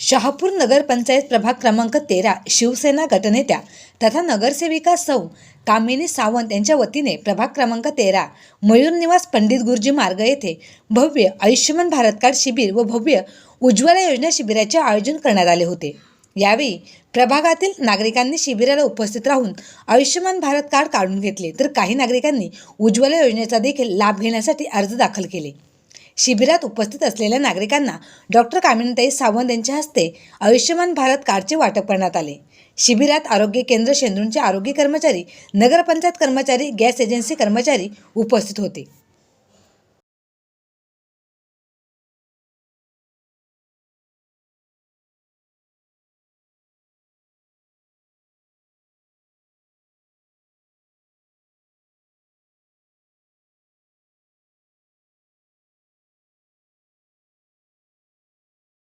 शहापूर नगरपंचायत प्रभाग क्रमांक तेरा शिवसेना गटनेत्या तथा नगरसेविका सौ कामिनी सावंत यांच्या वतीने प्रभाग क्रमांक तेरा मयूर निवास पंडित गुरुजी मार्ग येथे भव्य आयुष्यमान भारत कार्ड शिबिर व भव्य उज्ज्वला योजना शिबिराचे आयोजन करण्यात आले होते. यावेळी प्रभागातील नागरिकांनी शिबिराला उपस्थित राहून आयुष्यमान भारत कार्ड काढून घेतले. तर काही नागरिकांनी उज्ज्वला योजनेचा देखील लाभ घेण्यासाठी अर्ज दाखल केले. शिबिरात उपस्थित असलेल्या नागरिकांना डॉक्टर कामिनीताई सावंत यांच्या हस्ते आयुष्यमान भारत कार्डचे वाटप करण्यात आले. शिबिरात आरोग्य केंद्र शेंद्रूंचे आरोग्य कर्मचारी नगरपंचायत कर्मचारी गॅस एजन्सी कर्मचारी उपस्थित होते.